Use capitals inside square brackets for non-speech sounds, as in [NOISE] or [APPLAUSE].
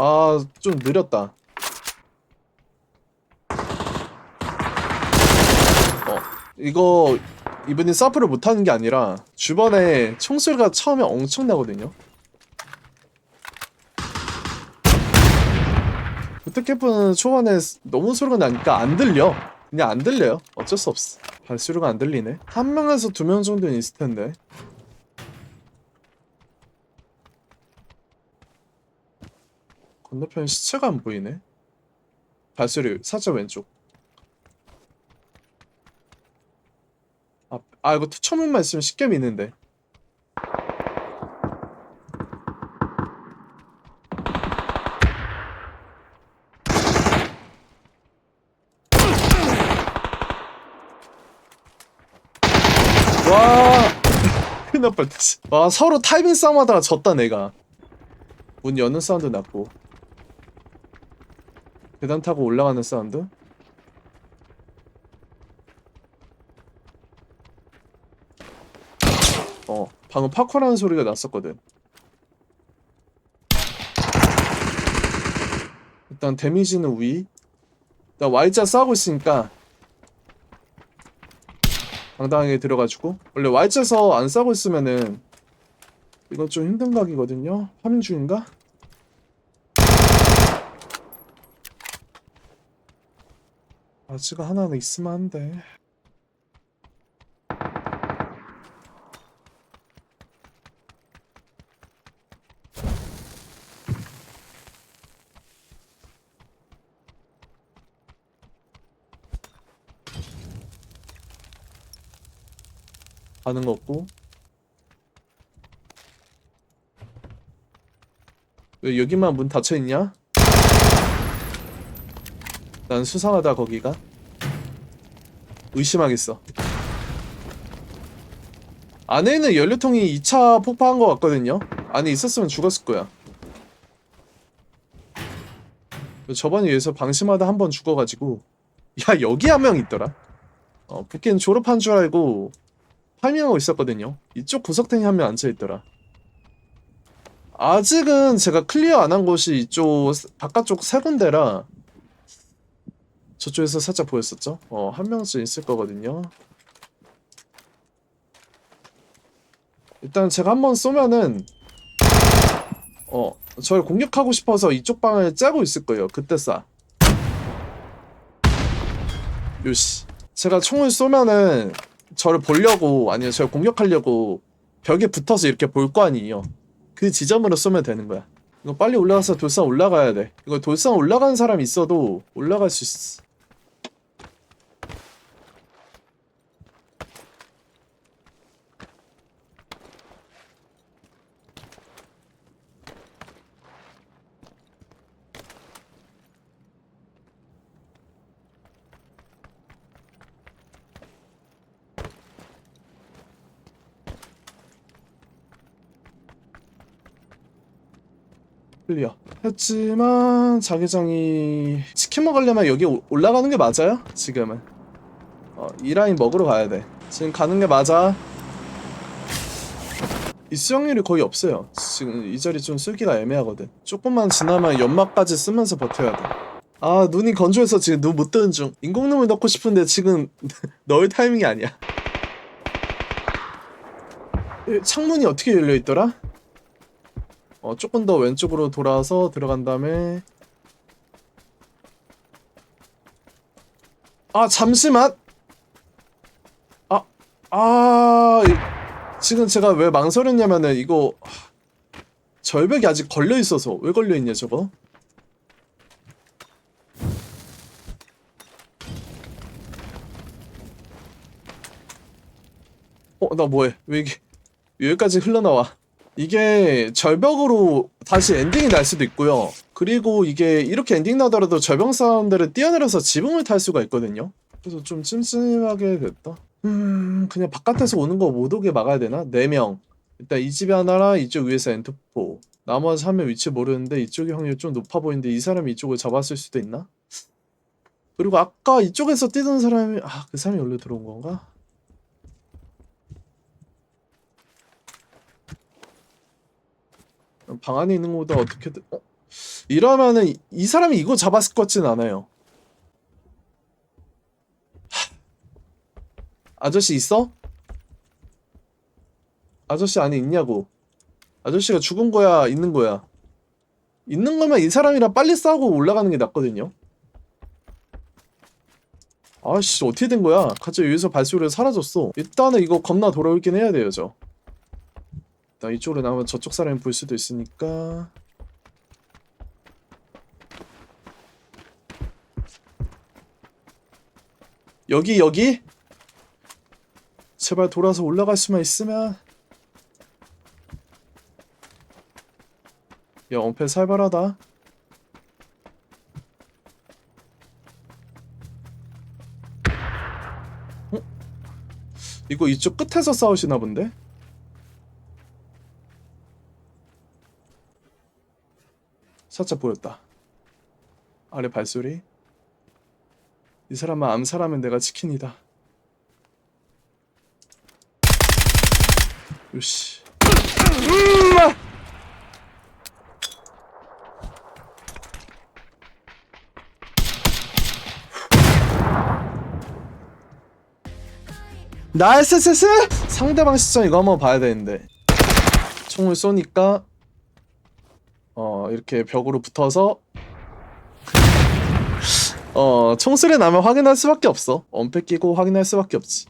아, 좀 느렸다. 어, 이거 이분이 서프를 못하는 게 아니라 주변에 총소리가 처음에 엄청나거든요. 부트캠프는 초반에 너무 소리가 나니까 안 들려. 그냥 안 들려요. 어쩔 수 없어. 발소리가 안 들리네. 한 명에서 두 명 정도는 있을 텐데. 건너편 시체가 안 보이네. 발소리 살짝 왼쪽. 아, 아 이거 투처문만 있으면 쉽게 미는데. 와, [LAUGHS] 큰일 날 뻔했지. 와, 서로 타이밍 싸움하다가 졌다, 내가. 문 여는 사운드 났고. 계단 타고 올라가는 사운드? 어, 방금 파쿠라는 소리가 났었거든. 일단 데미지는 위. 나 Y자 싸우고 있으니까 당당하게 들어가지고 원래 Y자서 안 싸고 있으면은 이건 좀 힘든 각이거든요. 화면 중인가? 아지가 하나는 있으면 한데. 가는 거 없고. 왜 여기만 문 닫혀 있냐? 난 수상하다 거기가. 의심하겠어. 안에는 연료통이 2차 폭파한 것 같거든요. 안에 있었으면 죽었을 거야. 저번에 여기서 방심하다 한 번 죽어가지고 야 여기 한 명 있더라. 어, 북한 졸업한 줄 알고 파밍하고 있었거든요. 이쪽 구석탱이 한 명 앉아있더라. 아직은 제가 클리어 안 한 곳이 이쪽 바깥쪽 세 군데라 저쪽에서 살짝 보였었죠? 어, 한 명쯤 있을 거거든요. 일단 제가 한번 쏘면은 어, 저를 공격하고 싶어서 이쪽 방을 째고 있을 거예요. 그때 쏴. 요시. 제가 총을 쏘면은 저를 보려고 아니면 저를 공격하려고 벽에 붙어서 이렇게 볼 거 아니에요. 그 지점으로 쏘면 되는 거야. 이거 빨리 올라가서 돌산 올라가야 돼. 이거 돌산 올라가는 사람 있어도 올라갈 수 있어. 클리어 했지만 자기장이 치킨 먹으려면 여기 오- 올라가는 게 맞아요? 지금은. 어, 이 라인 먹으러 가야 돼. 지금 가는 게 맞아? 이 수영률이 거의 없어요. 지금 이 자리 좀 쓰기가 애매하거든. 조금만 지나면 연막까지 쓰면서 버텨야 돼아 눈이 건조해서 지금 눈 못 뜨는 중. 인공눈을 넣고 싶은데 지금 [LAUGHS] 넣을 타이밍이 아니야. 이 창문이 어떻게 열려있더라? 어, 조금 더 왼쪽으로 돌아서 들어간 다음에. 아 잠시만! 아, 아 이- 지금 제가 왜 망설였냐면은 이거 하, 절벽이 아직 걸려 있어서 왜 걸려 있냐 저거? 어 나 뭐해? 왜 이게 여기까지 흘러나와 이게 절벽으로 다시 엔딩이 날 수도 있고요. 그리고 이게 이렇게 엔딩 나더라도 절벽 사람들은 뛰어내려서 지붕을 탈 수가 있거든요. 그래서 좀 찜찜하게 됐다. 음, 그냥 바깥에서 오는 거 못 오게 막아야 되나? 4명. 일단 이 집에 하나랑 이쪽 위에서 엔트포. 나머지 한 명 위치 모르는데 이쪽의 확률이 좀 높아 보이는데 이 사람이 이쪽을 잡았을 수도 있나? 그리고 아까 이쪽에서 뛰던 사람이 아, 그 사람이 원래 들어온 건가? 방 안에 있는 것보다 어떻게든 어? 이러면은 이- 이 사람이 이거 잡았을 것 같지는 않아요. 하. 아저씨 있어? 아저씨 안에 있냐고. 아저씨가 죽은 거야, 있는 거야. 있는 거면 이 사람이랑 빨리 싸우고 올라가는 게 낫거든요. 아씨 어떻게 된 거야? 갑자기 여기서 발소리가 사라졌어. 일단은 이거 겁나 돌아오긴 해야 돼요, 저. 나 이쪽으로 나오면 저쪽 사람이 볼 수도 있으니까. 여기 여기? 제발 돌아서 올라갈 수만 있으면. 야 엄폐 살벌하다. 어? 이거 이쪽 끝에서 싸우시나 본데? 살짝 보였다. 아래 발소리. 이 사람은 암살하면 내가 치킨이다. 요시. 음! 아! 나이스 스스 상대방 시점 이거 한번 봐야 되는데 총을 쏘니까 어 이렇게 벽으로 붙어서 어 총소리 나면 확인할 수밖에 없어. 엄폐 끼고 확인할 수밖에 없지